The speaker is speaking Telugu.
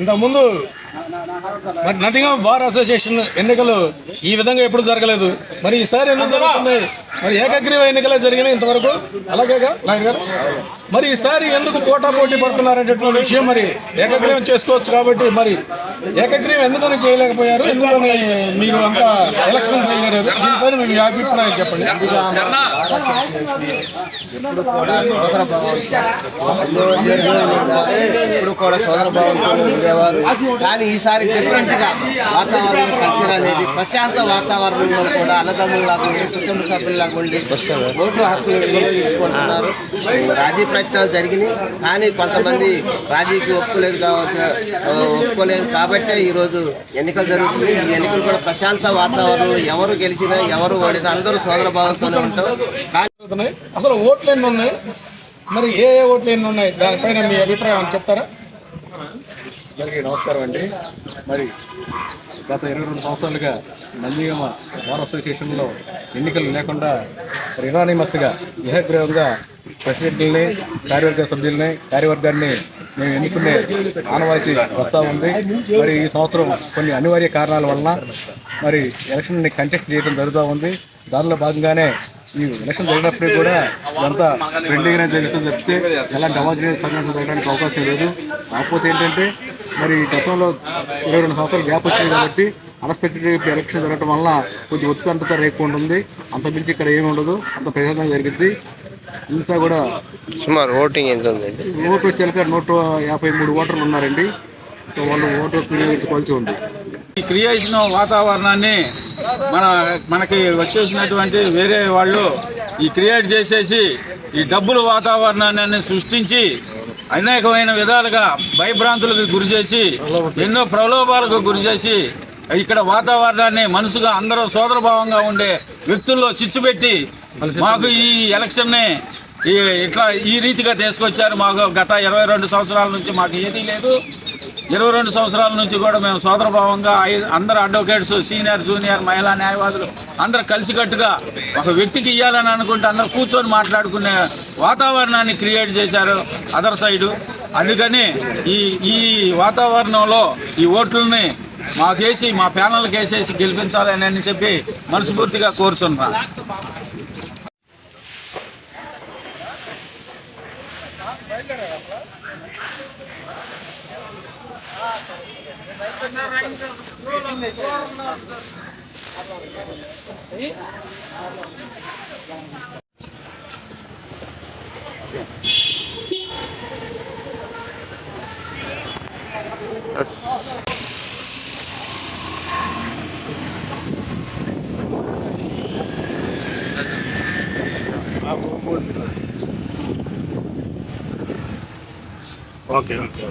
ఇంతకు ముందు మరి నదిగా బార్ అసోసియేషన్ ఎన్నికలు ఈ విధంగా ఎప్పుడు జరగలేదు. మరి ఈసారి ఎందుకు జరుగుతున్నాయి? మరి ఏకగ్రీవ ఎన్నికలే జరిగినాయి ఇంతవరకు? అలాగేగా నాయుడు గారు? మరి ఈసారి ఎందుకు పోటా పోటీ పడుతున్నారనేటువంటి విషయం మరి ఏకగ్రీవం చేసుకోవచ్చు కాబట్టి మరి ఏకగ్రీవం ఎందుకని చేయలేకపోయారు? ఎందుకని మీరు అంత ఎలక్షన్ చేయలేరు దీనిపైన మీ అభిప్రాయం చెప్పండి. ఇప్పుడు కూడా సోదర భావంతో ఉండేవారు. కానీ ఈసారి డిఫరెంట్గా వాతావరణం కల్చర్ అనేది ప్రశాంత వాతావరణంలో కూడా అన్నదమ్ముల్లాగా ఉండి కుటుంబ సభ్యుల్లాగా ఉండి హక్కులు వినియోగించుకుంటున్నారు. రాజీ ప్రయత్నాలు జరిగినాయి కానీ కొంతమంది రాజీకి ఒప్పుకోలేదు ఒప్పుకోలేదు కాబట్టే ఈరోజు ఎన్నికలు జరుగుతుంది ఈ ఎన్నికలు కూడా ప్రశాంత వాతావరణంలో ఎవరు గెలిచినా ఎవరు ఓడినా అందరూ సోదర భావంతోనే ఉంటారు కానీ అసలు ఓట్లు ఎన్ని ఉన్నాయి? మరి ఏ ఏ ఓట్లు ఎన్ని ఉన్నాయి? దానిపైన మీ అభిప్రాయం చెప్తారా? అందరికీ నమస్కారం అండి. మరి గత ఇరవై రెండు సంవత్సరాలుగా నందిగమ బార్ అసోసియేషన్లో ఎన్నికలు లేకుండా రినానిమస్గా ఇనానిమస్గా ప్రెసిడెంట్ని కార్యవర్గ సభ్యుల్ని కార్యవర్గాన్ని మేము ఎన్నుకునే ఆనవాయితీ వస్తూ ఉంది. మరి ఈ సంవత్సరం కొన్ని అనివార్య కారణాల వలన మరి ఎలక్షన్ని కంటెక్ట్ చేయడం జరుగుతూ ఉంది. దానిలో భాగంగానే ఈ ఎలక్షన్ జరిగినప్పటికీ కూడా ఇదంతా ఫ్రెండ్లీగానే జరుగుతుంది తప్పితే ఎలాంటి అవాంఛనీయ సంఘటనలు జరగడానికి అవకాశం లేదు. కాకపోతే ఏంటంటే మరి గతంలో ఇరవై రెండు సంవత్సరాలు గ్యాప్ వచ్చింది కాబట్టి అన్ఎక్స్పెక్టెడ్ ఎలక్షన్ జరగడం వల్ల కొంచెం ఉత్కంఠత రేపు ఉంటుంది అంత మించి ఇక్కడ ఏమి ఉండదు. అంత ప్రశాంతంగా జరిగింది. ఇంతా కూడా సుమారు ఓటింగ్ ఎంత ఉందండి? ఓటు వచ్చాక నూట యాభై మూడు ఓటర్లు ఉన్నారండి. సో వాళ్ళు ఓటు వినియోగించుకోవాల్సి ఉంది. ఈ క్రియేషన్ వాతావరణాన్ని మన మనకి వచ్చేసినటువంటి వేరే వాళ్ళు ఈ క్రియేట్ చేసేసి ఈ డబ్బుల వాతావరణాన్ని సృష్టించి అనేకమైన విధాలుగా భయభ్రాంతులకు గురి చేసి ఎన్నో ప్రలోభాలకు గురి చేసి ఇక్కడ వాతావరణాన్ని మనసుగా అందరూ సోదరభావంగా ఉండే వ్యక్తుల్లో చిచ్చుపెట్టి మాకు ఈ ఎలక్షన్ని ఈ ఇట్లా ఈ రీతిగా తీసుకొచ్చారు. మాకు గత ఇరవై రెండు సంవత్సరాల నుంచి మాకు ఏదీ లేదు. ఇరవై రెండు సంవత్సరాల నుంచి కూడా మేము సోదరభావంగా అందరు అడ్వకేట్స్ సీనియర్ జూనియర్ మహిళా న్యాయవాదులు అందరు కలిసికట్టుగా ఒక వ్యక్తికి ఇవ్వాలని అనుకుంటే అందరు కూర్చొని మాట్లాడుకునే వాతావరణాన్ని క్రియేట్ చేశారు అదర్ సైడు. అందుకని ఈ ఈ వాతావరణంలో ఈ ఓట్లని మాకేసి మా ప్యానల్కి వేసేసి గెలిపించాలని అని చెప్పి మనస్ఫూర్తిగా కోరుచున్నాను Okay, okay.